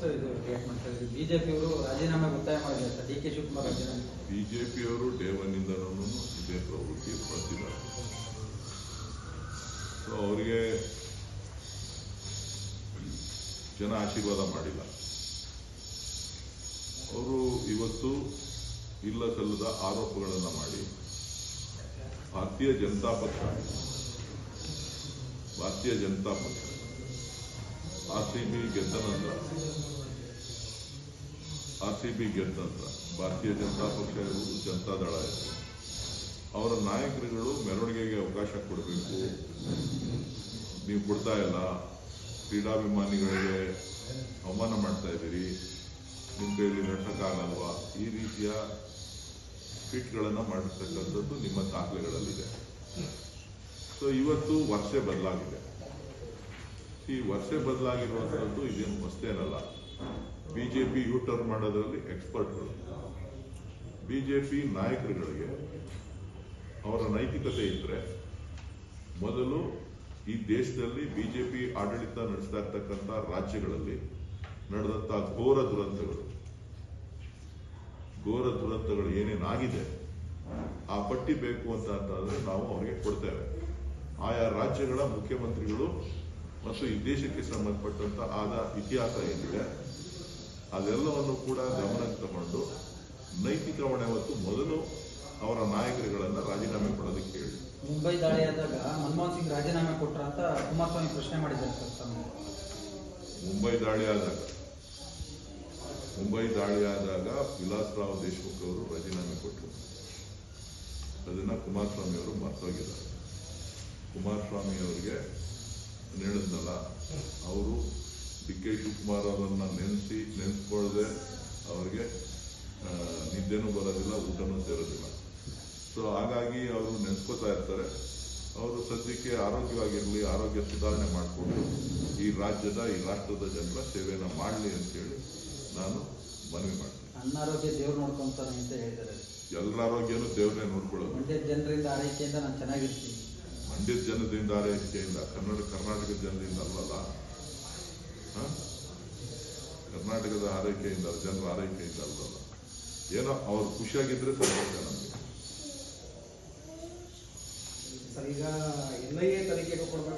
First ಇದು react ಮಾಡ್ತಾ ಇದ್ದೀವಿ ಬಿಜೆಪಿ ಅವರು ರಾಜೀನಾಮೆ ಒತ್ತಾಯ ಸರ್ ಡಿ ಕೆ ಶಿವಕುಮಾರ್ ರಾಜೀನಾಮೆ. ಬಿಜೆಪಿಯವರು ಡೇ ಒನ್ನಿಂದನೂ ಇದೇ ಪ್ರವೃತ್ತಿ ಬರ್ತಿದ್ದಾರೆ. ಅವರಿಗೆ ಜನ ಆಶೀರ್ವಾದ ಮಾಡಿಲ್ಲ. ಅವರು ಇವತ್ತು ಇಲ್ಲ ಸಲ್ಲದ ಆರೋಪಗಳನ್ನು ಮಾಡಿ ಭಾರತೀಯ ಜನತಾ ಪಕ್ಷ, ಭಾರತೀಯ ಜನತಾ ಪಕ್ಷ ಆರ್ ಸಿ ಬಿ ಗೆದ್ದ ನಂತರ, ಆರ್ ಬಿ ಗೆದ್ದ ನಂತರ ಭಾರತೀಯ ಜನತಾ ಪಕ್ಷ ಇರುವುದು ಜನತಾದಳ ಇದೆ ಅವರ ನಾಯಕರುಗಳು ಮೆರವಣಿಗೆಗೆ ಅವಕಾಶ ಕೊಡಬೇಕು. ನೀವು ಕೊಡ್ತಾ ಇಲ್ಲ, ಕ್ರೀಡಾಭಿಮಾನಿಗಳಿಗೆ ಅವಮಾನ ಮಾಡ್ತಾ ಇದ್ದೀರಿ, ನಿಮ್ಮ ಕೈಯಲ್ಲಿ ನಡೆಸೋಕ್ಕಾಗಲ್ವಾ ಈ ರೀತಿಯ ಟ್ವೀಟ್ಗಳನ್ನು ಮಾಡಿರ್ತಕ್ಕಂಥದ್ದು ನಿಮ್ಮ ದಾಖಲೆಗಳಲ್ಲಿದೆ. ಸೊ ಇವತ್ತು ವರ್ಷ ಬದಲಾಗಿದೆ. ಈ ವರ್ಷ ಬದಲಾಗಿರುವಂಥದ್ದು ಇದೇನು ಹೊಸ್ತೇನಲ್ಲ ಬಿಜೆಪಿ ಯು ಟರ್ನ್ ಮಾಡೋದ್ರಲ್ಲಿ ಎಕ್ಸ್ಪರ್ಟ್ಗಳು ಬಿಜೆಪಿ ನಾಯಕರುಗಳಿಗೆ ಅವರ ನೈತಿಕತೆ ಇದ್ರೆ ಮೊದಲು ಈ ದೇಶದಲ್ಲಿ ಬಿಜೆಪಿ ಆಡಳಿತ ನಡೆಸ್ತಾ ಇರ್ತಕ್ಕಂಥ ರಾಜ್ಯಗಳಲ್ಲಿ ನಡೆದಂತ ಘೋರ ದುರಂತಗಳು. ಘೋರ ದುರಂತಗಳು ಏನೇನಾಗಿದೆ ಆ ಪಟ್ಟಿ ಬೇಕು ಅಂತ ಅಂತಂದ್ರೆ ನಾವು ಅವರಿಗೆ ಕೊಡ್ತೇವೆ. ಆಯಾ ರಾಜ್ಯಗಳ ಮುಖ್ಯಮಂತ್ರಿಗಳು ಮತ್ತು ಈ ದೇಶಕ್ಕೆ ಸಂಬಂಧಪಟ್ಟಂತ ಆದ ಇತಿಹಾಸ ಏನಿದೆ ಅದೆಲ್ಲವನ್ನು ಕೂಡ ಗಮನಕ್ಕೆ ತಗೊಂಡು ನೈತಿಕ ಹೊಣೆ ಹೊತ್ತು ಮೊದಲು ಅವರ ನಾಯಕರುಗಳನ್ನ ರಾಜೀನಾಮೆ ಕೊಡೋದಕ್ಕೆ ಹೇಳಿ. ಮುಂಬೈ ದಾಳಿಯಾದಾಗ ಮನಮೋಹನ್ ಸಿಂಗ್ ರಾಜೀನಾಮೆ ಕೊಟ್ಟರು ಅಂತ ಕುಮಾರಸ್ವಾಮಿ ಪ್ರಶ್ನೆ ಮಾಡಿದ್ದಾರೆ ಸರ್ ಮುಂಬೈ ದಾಳಿ ಆದಾಗ ಮುಂಬೈ ದಾಳಿ ಆದಾಗ ವಿಲಾಸರಾವ್ ದೇಶಮುಖ್ ಅವರು ರಾಜೀನಾಮೆ ಕೊಟ್ಟರು. ಅದನ್ನ ಕುಮಾರಸ್ವಾಮಿ ಅವರು ಮರ್ತೋಗಿದ್ದಾರೆ. ಕುಮಾರಸ್ವಾಮಿ ಅವರಿಗೆ ಹೇಳಿದ್ನಲ್ಲ ಅವರು ಡಿ ಕೆ ಶಿವಕುಮಾರ್ ಅವರನ್ನ ನೆನೆಸಿ ನೆನೆಸ್ಕೊಳ್ಳದೆ ಅವರಿಗೆ ನಿದ್ದೆನೂ ಬರೋದಿಲ್ಲ ಊಟನೂ ಸೇರೋದಿಲ್ಲ. ಸೊ ಹಾಗಾಗಿ ಅವರು ನೆನೆಸ್ಕೋತಾ ಇರ್ತಾರೆ. ಅವರು ಸದ್ಯಕ್ಕೆ ಆರೋಗ್ಯವಾಗಿರಲಿ ಆರೋಗ್ಯ ಸುಧಾರಣೆ ಮಾಡಿಕೊಂಡು ಈ ರಾಜ್ಯದ ಈ ರಾಷ್ಟ್ರದ ಜನರ ಸೇವೆಯನ್ನು ಮಾಡಲಿ ಅಂತೇಳಿ ನಾನು ಮನವಿ ಮಾಡ್ತೀನಿ. ಅನಾರೋಗ್ಯ ದೇವ್ರು ನೋಡ್ಕೊಂತಾರೆ ಅಂತ ಹೇಳ್ತಾರೆ ಎಲ್ಲರ ಆರೋಗ್ಯನೂ ದೇವ್ರನ್ನೇ ನೋಡ್ಕೊಳ್ಳೋದು. ಜನರಿಂದ ಆರೈಕೆಯಿಂದ ನಾನು ಚೆನ್ನಾಗಿರ್ತೀನಿ. ಮಂಡ್ಯದ ಜನದಿಂದ ಆರೈಕೆಯಿಂದ, ಕನ್ನಡ, ಕರ್ನಾಟಕದ ಜನರಿಂದ ಅಲ್ಲಲ್ಲ? ಕರ್ನಾಟಕದ ಆರೈಕೆಯಿಂದ ಜನರ ಆರೈಕೆಯಿಂದ ಅಲ್ಲಲ್ಲ. ಏನೋ ಅವರು ಖುಷಿಯಾಗಿದ್ರೆ ಸಂತೋಷ ನಮಗೆ. ಈಗ ಎನ್ಐಎ ತನಿಖೆಗೂ ಕೊಡಬೇಕು